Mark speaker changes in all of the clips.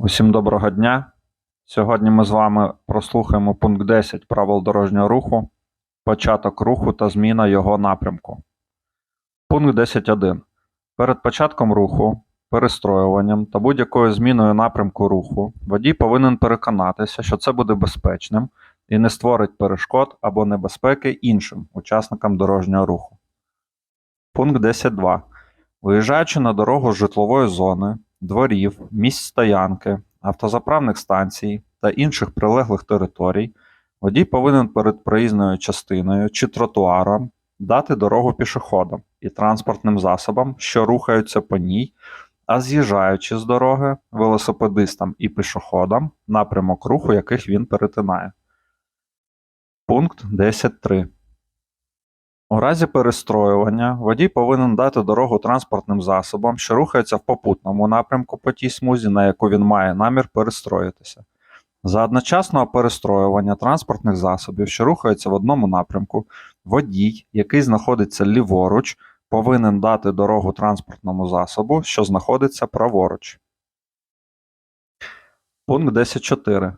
Speaker 1: Усім доброго дня. Сьогодні ми з вами прослухаємо пункт 10 правил дорожнього руху, початок руху та зміна його напрямку. Пункт 10.1. Перед початком руху, перестроюванням та будь-якою зміною напрямку руху водій повинен переконатися, що це буде безпечним і не створить перешкод або небезпеки іншим учасникам дорожнього руху. Пункт 10.2. Виїжджаючи на дорогу з житлової зони, дворів, місць стоянки, автозаправних станцій та інших прилеглих територій, водій повинен перед проїзною частиною чи тротуаром дати дорогу пішоходам і транспортним засобам, що рухаються по ній, а з'їжджаючи з дороги велосипедистам і пішоходам, напрямок руху яких він перетинає. Пункт 10.3. У разі перестроювання водій повинен дати дорогу транспортним засобам, що рухаються в попутному напрямку по тій смузі, на яку він має намір перестроїтися. За одночасного перестроювання транспортних засобів, що рухаються в одному напрямку, водій, який знаходиться ліворуч, повинен дати дорогу транспортному засобу, що знаходиться праворуч. Пункт 10.4.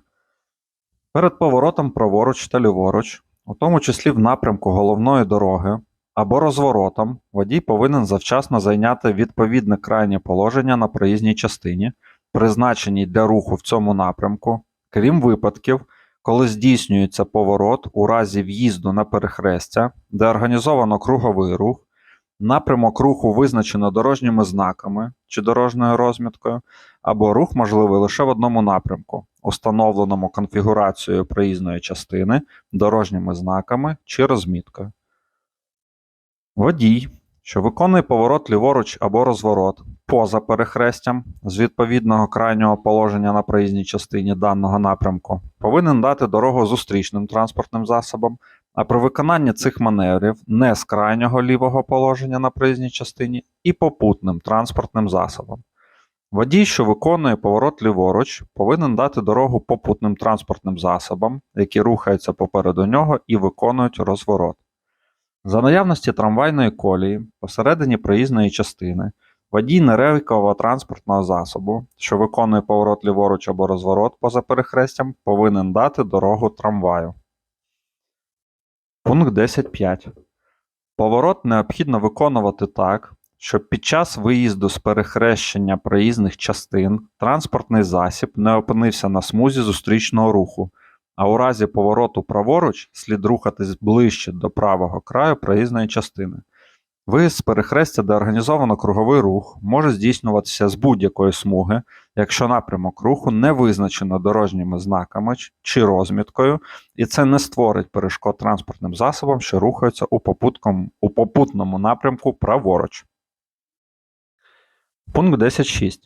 Speaker 1: Перед поворотом праворуч та ліворуч, у тому числі в напрямку головної дороги або розворотом, водій повинен завчасно зайняти відповідне крайнє положення на проїзній частині, призначеній для руху в цьому напрямку, крім випадків, коли здійснюється поворот у разі в'їзду на перехрестя, де організовано круговий рух, напрямок руху визначено дорожніми знаками чи дорожньою розміткою, або рух можливий лише в одному напрямку, установленому конфігурацією проїзної частини, дорожніми знаками чи розміткою. Водій, що виконує поворот ліворуч або розворот поза перехрестям з відповідного крайнього положення на проїзній частині даного напрямку, повинен дати дорогу зустрічним транспортним засобам, а при виконанні цих маневрів не з крайнього лівого положення на проїзній частині і попутним транспортним засобам. Водій, що виконує поворот ліворуч, повинен дати дорогу попутним транспортним засобам, які рухаються попереду нього і виконують розворот. За наявності трамвайної колії посередині проїзної частини водій нерейкового транспортного засобу, що виконує поворот ліворуч або розворот поза перехрестям, повинен дати дорогу трамваю. Пункт 10.5. Поворот необхідно виконувати так, щоб під час виїзду з перехрещення проїзних частин транспортний засіб не опинився на смузі зустрічного руху, а у разі повороту праворуч слід рухатись ближче до правого краю проїзної частини. Виїзд з перехрестя, де організовано круговий рух, може здійснюватися з будь-якої смуги, якщо напрямок руху не визначено дорожніми знаками чи розміткою, і це не створить перешкод транспортним засобам, що рухаються у, попутком- у попутному напрямку праворуч. Пункт 10.6.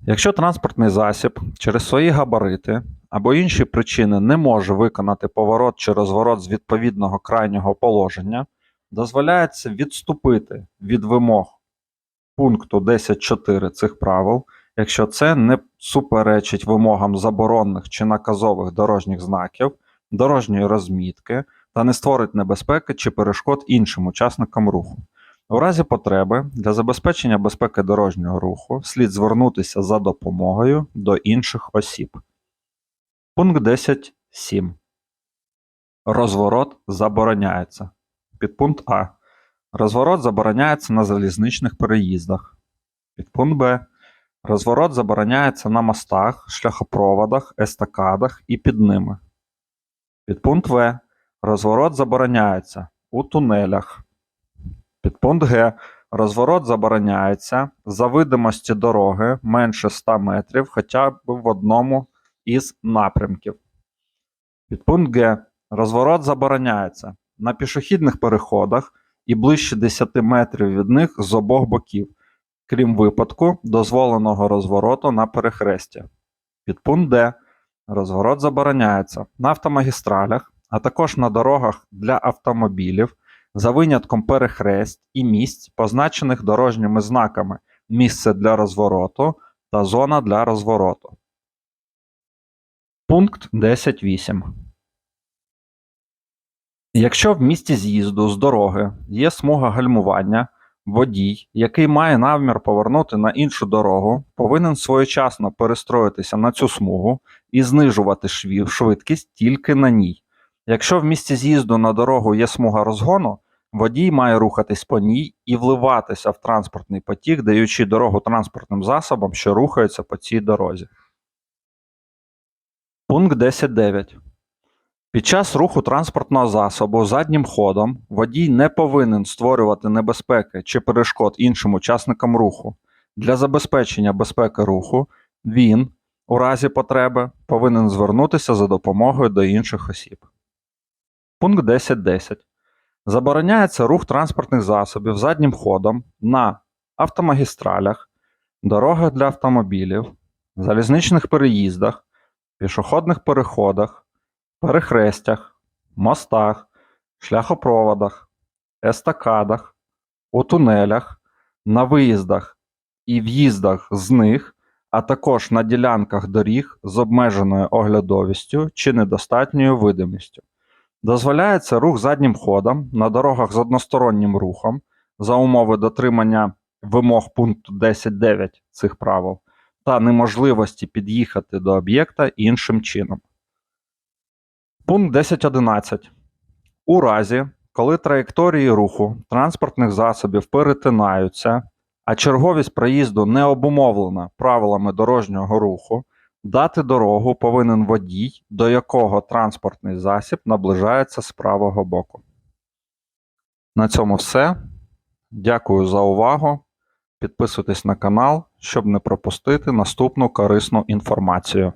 Speaker 1: Якщо транспортний засіб через свої габарити або інші причини не може виконати поворот чи розворот з відповідного крайнього положення, дозволяється відступити від вимог пункту 10.4 цих правил, якщо це не суперечить вимогам заборонних чи наказових дорожніх знаків, дорожньої розмітки та не створить небезпеки чи перешкод іншим учасникам руху. У разі потреби для забезпечення безпеки дорожнього руху слід звернутися за допомогою до інших осіб. Пункт 10.7. Розворот забороняється. Підпункт А. Розворот забороняється на залізничних переїздах. Підпункт Б. Розворот забороняється на мостах, шляхопроводах, естакадах і під ними. Підпункт В. Розворот забороняється у тунелях. Підпункт Г. Розворот забороняється за видимості дороги менше 100 метрів хоча б в одному із напрямків. Підпункт Г. Розворот забороняється на пішохідних переходах і ближче 10 метрів від них з обох боків, крім випадку дозволеного розвороту на перехрестя. Підпункт Д. Розворот забороняється на автомагістралях, а також на дорогах для автомобілів за винятком перехресть і місць, позначених дорожніми знаками місце для розвороту та зона для розвороту. Пункт 10.8. Якщо в місці з'їзду з дороги є смуга гальмування, Водій, який має намір повернути на іншу дорогу, повинен своєчасно перестроїтися на цю смугу і знижувати швидкість тільки на ній. Якщо в місці з'їзду на дорогу є смуга розгону, водій має рухатись по ній і вливатися в транспортний потік, даючи дорогу транспортним засобам, що рухаються по цій дорозі. Пункт 10.9. Під час руху транспортного засобу заднім ходом водій не повинен створювати небезпеки чи перешкод іншим учасникам руху. Для забезпечення безпеки руху він, у разі потреби, повинен звернутися за допомогою до інших осіб. Пункт 10.10. Забороняється рух транспортних засобів заднім ходом на автомагістралях, дорогах для автомобілів, залізничних переїздах, пішохідних переходах, перехрестях, мостах, шляхопроводах, естакадах, у тунелях, на виїздах і в'їздах з них, а також на ділянках доріг з обмеженою оглядовістю чи недостатньою видимістю. Дозволяється рух заднім ходом на дорогах з одностороннім рухом за умови дотримання вимог пункту 10.9 цих правил та неможливості під'їхати до об'єкта іншим чином. Пункт 10.11. У разі, коли траєкторії руху транспортних засобів перетинаються, а черговість проїзду не обумовлена правилами дорожнього руху, дати дорогу повинен водій, до якого транспортний засіб наближається з правого боку. На цьому все. Дякую за увагу. Підписуйтесь на канал, щоб не пропустити наступну корисну інформацію.